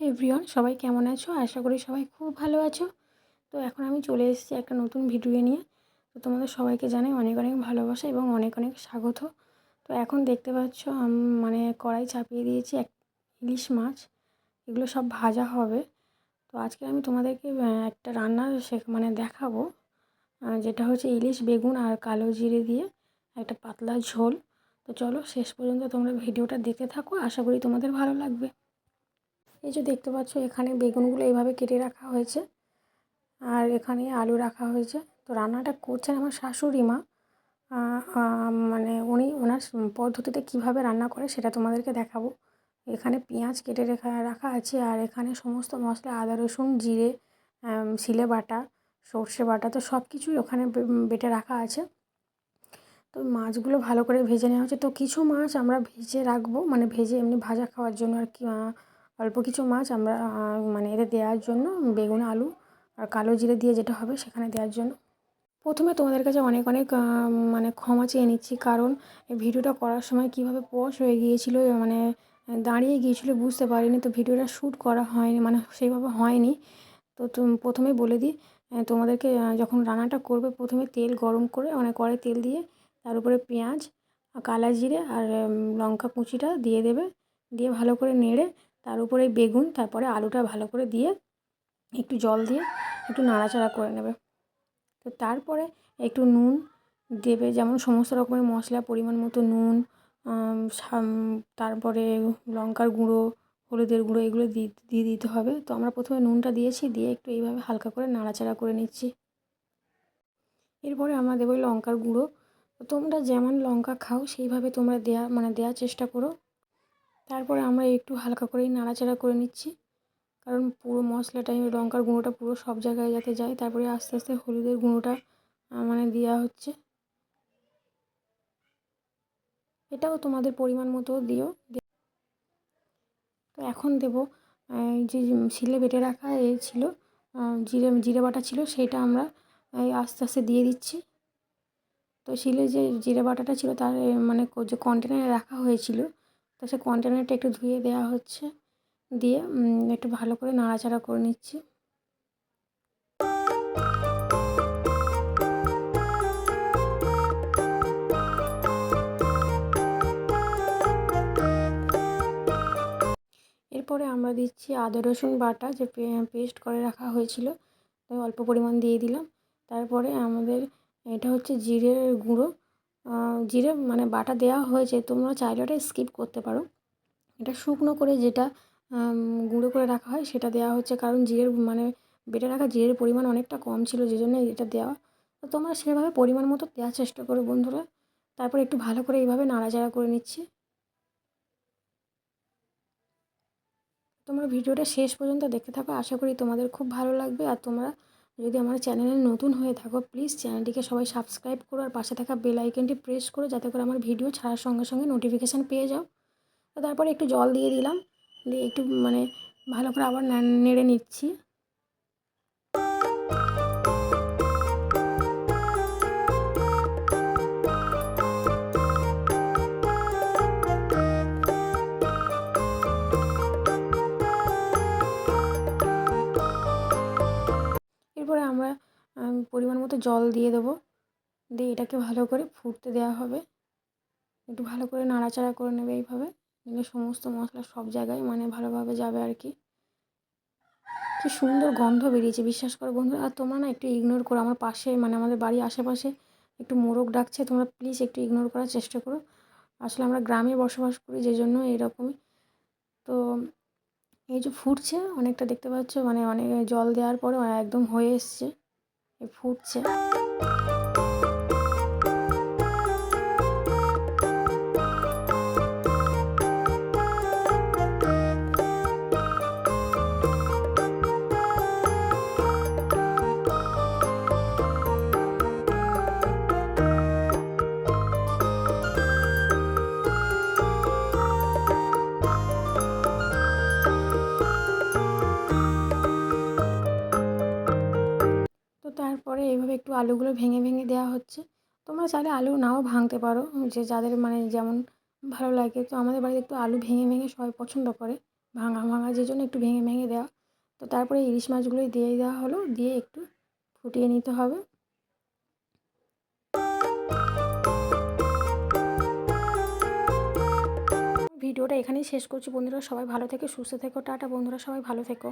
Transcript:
Everyone সবাই কেমন আছো? আশা করি সবাই খুব ভালো আছো। তো এখন আমি চলে এসেছি একটা নতুন ভিডিও নিয়ে। তো তোমাদের সবাইকে জানাই অনেক অনেক ভালোবাসা এবং অনেক অনেক স্বাগত। তো এখন দেখতে পাচ্ছ মানে কড়াই চাপিয়ে দিয়েছি এক ইলিশ মাছ। এগুলো সব ভাজা হবে। তো আজকে আমি তোমাদেরকে একটা রান্না শেখ মানে দেখাবো। যেটা হচ্ছে ইলিশ, বেগুন আর কালো জিরে দিয়ে একটা পাতলা ঝোল। তো চলো শেষ পর্যন্ত তোমরা ভিডিওটা দেখতে থাকো। আশা করি তোমাদের ভালো লাগবে। এই যে দেখতে পাচ্ছ, এখানে বেগুনগুলো এইভাবে কেটে রাখা হয়েছে আর এখানে আলু রাখা হয়েছে। তো রান্নাটা করছেন আমার শাশুড়ি মা। মানে উনি ওনার পদ্ধতিতে কীভাবে রান্না করে সেটা তোমাদেরকে দেখাবো। এখানে পেঁয়াজ কেটে রেখা, রাখা আছে আর এখানে সমস্ত মশলা, আদা, রসুন, জিরে শিলে বাটা, সর্ষে বাটা, তো সব কিছুই ওখানে বেটে রাখা আছে। তো মাছগুলো ভালো করে ভেজে নেওয়া হচ্ছে তো কিছু মাছ আমরা ভেজে রাখব মানে ভেজে এমনি ভাজা খাওয়ার জন্য আর কি অল্প কিছু মাছ আমরা মানে এতে দেওয়ার জন্য বেগুন, আলু আর কালো জিরে দিয়ে যেটা হবে সেখানে দেওয়ার জন্য। প্রথমে তোমাদের কাছে অনেক অনেক মানে ক্ষমা চেয়ে নিচ্ছি কারণ এই ভিডিওটা করার সময় কীভাবে পশ হয়ে গিয়েছিল মানে দাঁড়িয়ে গিয়েছিল বুঝতে পারিনি তো ভিডিওটা শ্যুট করা হয়নি মানে সেইভাবে হয়নি। তো প্রথমে বলে দিই তোমাদেরকে যখন রান্নাটা করবে প্রথমে তেল গরম করে মানে কড়াই তেল দিয়ে তার উপরে পেঁয়াজ, কালা জিরে আর লঙ্কা কুচিটা দিয়ে দেবে, দিয়ে ভালো করে নেড়ে তার উপরে বেগুন, তারপরে আলুটা ভালো করে দিয়ে একটু জল দিয়ে একটু নাড়াচাড়া করে নেবে। তো তারপরে একটু নুন দেবে, যেমন সমস্ত রকমের মশলা, পরিমাণ মতো নুন তারপরে লঙ্কার গুঁড়ো, হলুদের গুঁড়ো, এগুলো দিয়ে দিতে হবে। তো আমরা প্রথমে নুনটা দিয়েছি, দিয়ে একটু এইভাবে হালকা করে নাড়াচাড়া করে নিচ্ছি। এরপরে আমরা দেবো লঙ্কার গুঁড়ো। তোমরা যেমন লঙ্কা খাও, সেইভাবে তোমরা দেয়া মানে দেওয়ার চেষ্টা করো। তারপরে আমরা একটু হালকা করেই নাড়াচাড়া করে নিচ্ছি। কারণ পুরো মশলাটা, এই লঙ্কার গুঁড়োটা পুরো সব জায়গায় যাতে যায়। তারপরে আস্তে আস্তে হলুদের গুঁড়োটা মানে দেওয়া হচ্ছে। এটাও তোমাদের পরিমাণ মতো দিও। তো এখন দেবো যে শিলে বেটে রাখা এ ছিল জিরে জিরে বাটা ছিল, সেটা আমরা আস্তে আস্তে দিয়ে দিচ্ছি। তো শিলে যে জিরে বাটাটা ছিল, তার মানে যে কন্টেনারে রাখা হয়েছিল তো সে কন্টেনারটা একটু ধুয়ে দেওয়া হচ্ছে। দিয়ে একটু ভালো করে নাড়াচাড়া করে নিচ্ছি। এরপরে আমরা দিচ্ছি আদা, রসুন বাটা, যে পেস্ট করে রাখা হয়েছিল অল্প পরিমাণ দিয়ে দিলাম। তারপরে আমাদের, এটা হচ্ছে জিরের গুঁড়ো। জিরে মানে বাটা দেওয়া হয়েছে তোমরা চাইলে ওটা স্কিপ করতে পারো। এটা শুকনো করে যেটা গুঁড়ো করে রাখা হয় সেটা দেওয়া হচ্ছে, কারণ জিরের মানে বেটে রাখা জিরের পরিমাণ অনেকটা কম ছিল যে জন্য এটা দেওয়া তো তোমরা সেভাবে পরিমাণ মতো দেওয়ার চেষ্টা করো বন্ধুরা। তারপর একটু ভালো করে এইভাবে নাড়াচাড়া করে নিচ্ছি। তোমরা ভিডিওটা শেষ পর্যন্ত দেখতে থাকো, আশা করি তোমাদের খুব ভালো লাগবে। আর তোমরা যদি আমার চ্যানেলে নতুন হয়ে থাকো প্লিজ চ্যানেলটিকে সবাই সাবস্ক্রাইব করো আর পাশে থাকা বেল আইকনটি প্রেস করো যাতে করে আমার ভিডিও ছাড়ার সঙ্গে সঙ্গে নোটিফিকেশান পেয়ে যাও। তো তারপরে একটু জল দিয়ে দিলাম, দিয়ে একটু মানে ভালো করে আবার নেড়ে নিচ্ছি। পরিমাণ মতো জল দিয়ে দেবো। দিয়ে এটাকে ভালো করে ফুটতে দেওয়া হবে। একটু ভালো করে নাড়াচাড়া করে নেবে এইভাবে। সমস্ত মশলা সব জায়গায় মানে ভালোভাবে যাবে আর কি। কি সুন্দর গন্ধ বেরিয়েছে, বিশ্বাস করো বন্ধুরা। আর তোমরা না একটু ইগনোর করো। আমার পাশে মানে আমাদের বাড়ির আশেপাশে একটু মোরগ ডাকছে। তোমরা প্লিজ একটু ইগনোর করার চেষ্টা করো। আসলে আমরা গ্রামে বসবাস করি যে জন্য এরকমই। তো এই যে ফুটছে, অনেকটা দেখতে পাচ্ছ মানে অনেক জল দেওয়ার পরে একদম হয়ে এসছে। ফুটছে এইভাবে একটু আলুগুলো ভেঙে ভেঙে দেওয়া হচ্ছে। তোমরা চাইলে আলু নাও ভাঙতে পারো, যে যাদের মানে যেমন ভালো লাগে। তো আমাদের বাড়িতে একটু আলু ভেঙে ভেঙে সবাই পছন্দ করে। ভাঙা ভাঙা যে জন্য একটু ভেঙে ভেঙে দেওয়া। তো তারপরে ইলিশ মাছগুলোই দিয়ে দেওয়া হলো। দিয়ে একটু ফুটিয়ে নিতে হবে। ভিডিওটা এখানেই শেষ করছি বন্ধুরা। সবাই ভালো থেকো, সুস্থ থেকো। টাটা বন্ধুরা, সবাই ভালো থেকো।